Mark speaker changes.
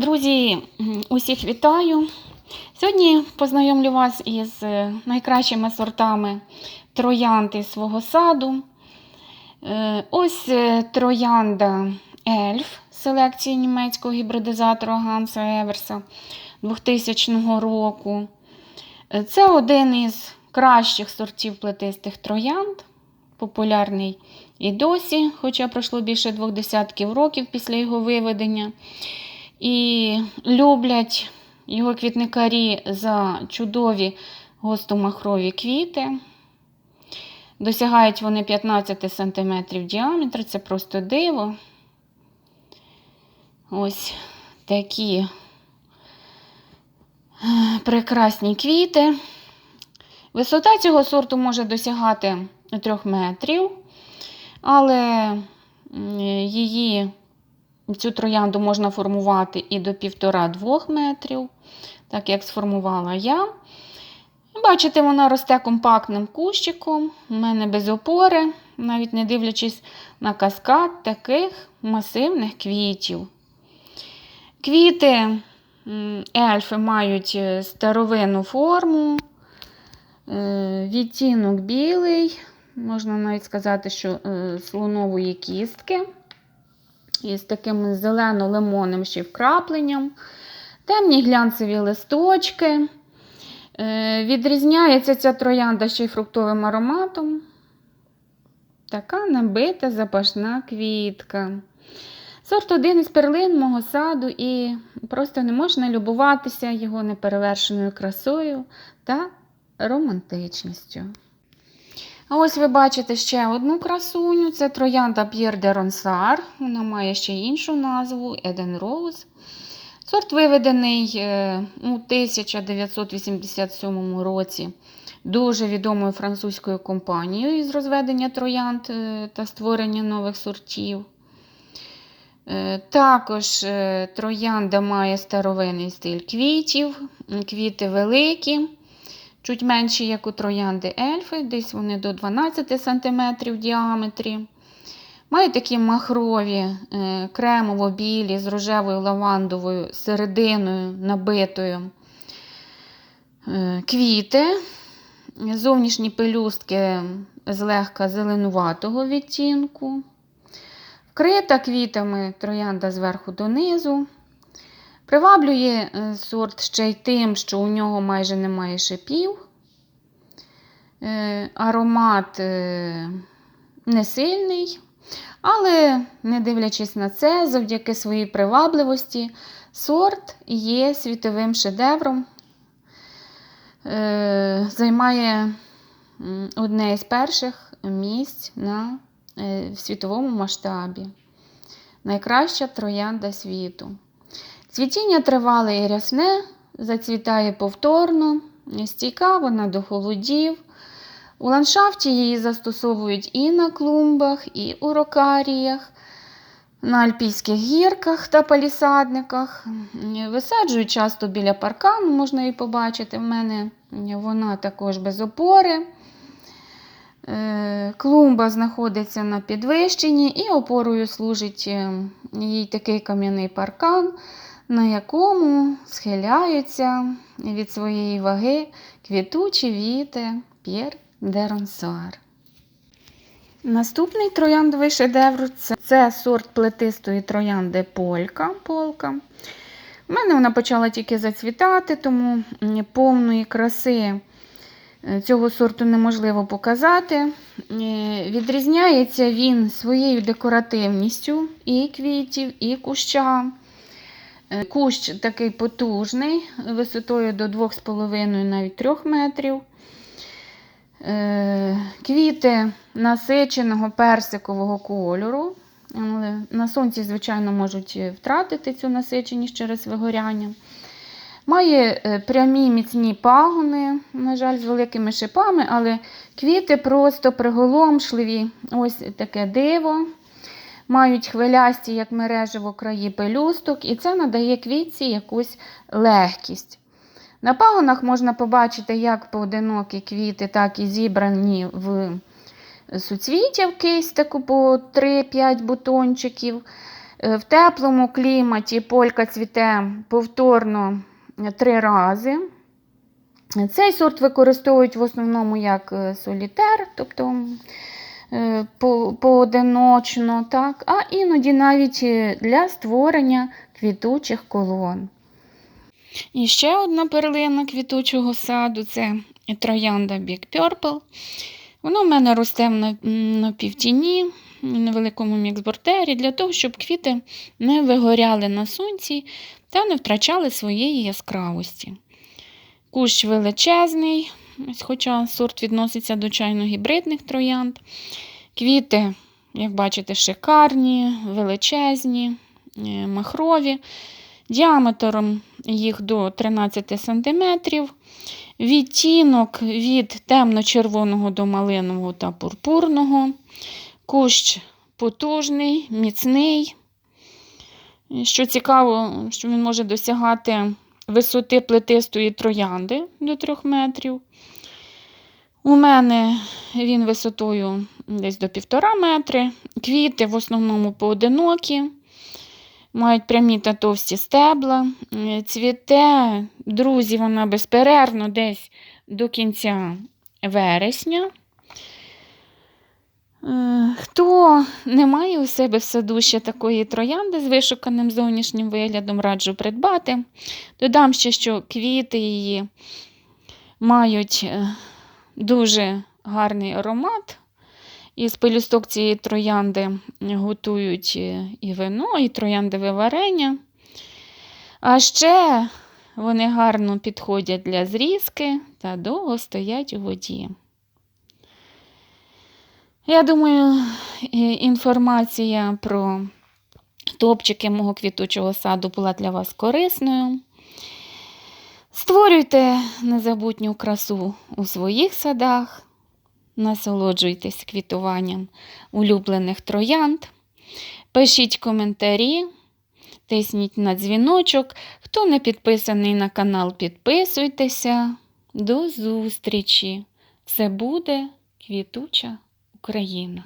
Speaker 1: Друзі, усіх вітаю. Сьогодні познайомлю вас із е, найкращими сортами троянди свого саду. Е, Ось е, троянда Ельф селекції німецького гібридизатора Ганса Еверса 2000 року. Це один із кращих сортів плетистих троянд, популярний і досі, хоча пройшло більше двох десятків років після його виведення. І люблять його квітникарі за чудові гостомахрові квіти. Досягають вони 15 см діаметру, це просто диво. Ось такі е, прекрасні квіти. Висота цього сорту може досягати 3 метрів, але її Цю троянду можна формувати і до 1,5-2 метрів, так як сформувала я. Бачите, вона росте компактним кущиком, у мене без опори, навіть не дивлячись на каскад таких масивних квітів. Квіти ельфи мають е, старовинну форму, е, відтінок білий, можна навіть сказати, що е, слонової кістки із таким зелено-лимонним ще вкрапленням, темні глянцеві листочки. Е, Відрізняється ця троянда ще й фруктовим ароматом. Така набита запашна квітка. Сорт один із перлин мого саду, і просто не можна любуватися його неперевершеною красою та романтичністю. А ось ви бачите ще одну красуню. Це троянда П'єр де Ронсар. Вона має ще іншу назву Еден Роуз. Сорт виведений е, у 1987 році дуже відомою французькою компанією із розведення троянд е, та створення нових сортів. Е, Також троянда має старовинний стиль квітів, квіти великі чуть менші, як у троянди ельфи, десь вони до 12 см в діаметрі. Мають такі махрові, е, кремово-білі з рожевою лавандовою серединою набитою е, квіти. Зовнішні пелюстки злегка зеленуватого відтінку. Вкрита квітами троянда зверху донизу. Приваблює е, сорт ще й тим, що у нього майже немає шипів. Е, Аромат е, не сильний, але, не дивлячись на це, завдяки своїй привабливості, сорт є світовим шедевром, займає одне із перших місць на, світовому масштабі. Найкраща троянда світу. Цвітіння тривале і рясне, зацвітає повторно, стійка вона до холодів. У ландшафті її застосовують і на клумбах, і у рокаріях, на альпійських гірках та палісадниках. Висаджують часто біля паркану, можна її побачити. В мене вона також без опори. Е, Клумба знаходиться на підвищенні і опорою служить е, їй такий кам'яний паркан, на якому схиляються від своєї ваги квітучі віти П'єр де Ронсуар. Наступний трояндовий шедевр це, сорт плетистої троянди Полька. Полка. У мене вона почала тільки зацвітати, тому повної краси е, цього сорту неможливо показати. Е, Відрізняється він своєю декоративністю і квітів, і куща. Е, Кущ такий потужний, висотою до 2,5 навіть 3 метрів. Е, Квіти насиченого персикового кольору. На сонці, звичайно, можуть втратити цю насиченість через вигоряння. Має е, прямі міцні пагони, на жаль, з великими шипами, але квіти просто приголомшливі. Ось таке диво. Мають хвилясті, як мережево краї пелюсток, і це надає квітці якусь легкість. На пагонах можна побачити як поодинокі квіти, так і зібрані в суцвіття в кистику по 3-5 бутончиків. Е, В теплому кліматі полька цвіте повторно три рази. Цей сорт використовують в основному як е, солітер, тобто поодиночно, так? а іноді навіть е, для створення квітучих колон. І ще одна перлина квітучого саду це троянда Big Purple. Воно в мене росте на- на півтіні, в невеликому міксбортері, для того, щоб квіти не вигоряли на сонці та не втрачали своєї яскравості. Кущ величезний, хоча сорт відноситься до чайно-гібридних троянд. Квіти, як бачите, шикарні, величезні, е, махрові. Діаметром їх до 13 см. Відтінок від темно-червоного до малинового та пурпурного. Кущ потужний, міцний. Що цікаво, що він може досягати висоти плетистої троянди до 3 метрів. У мене він висотою десь до 1,5 метри. Квіти в основному поодинокі, мають прямі та товсті стебла. Цвіте, друзі, вона безперервно десь до кінця вересня. Е, Хто не має у себе в саду ще такої троянди з вишуканим зовнішнім виглядом, раджу придбати. Додам ще, що квіти її мають е, дуже гарний аромат. Із пелюсток цієї троянди готують е, і вино, і трояндове варення. А ще вони гарно підходять для зрізки та довго стоять у воді. Я думаю, інформація про топчики мого квітучого саду була для вас корисною. Створюйте незабутню красу у своїх садах, насолоджуйтесь квітуванням улюблених троянд, пишіть коментарі, тисніть на дзвіночок. Хто не підписаний на канал, підписуйтеся. До зустрічі! Все буде квітуча Україна!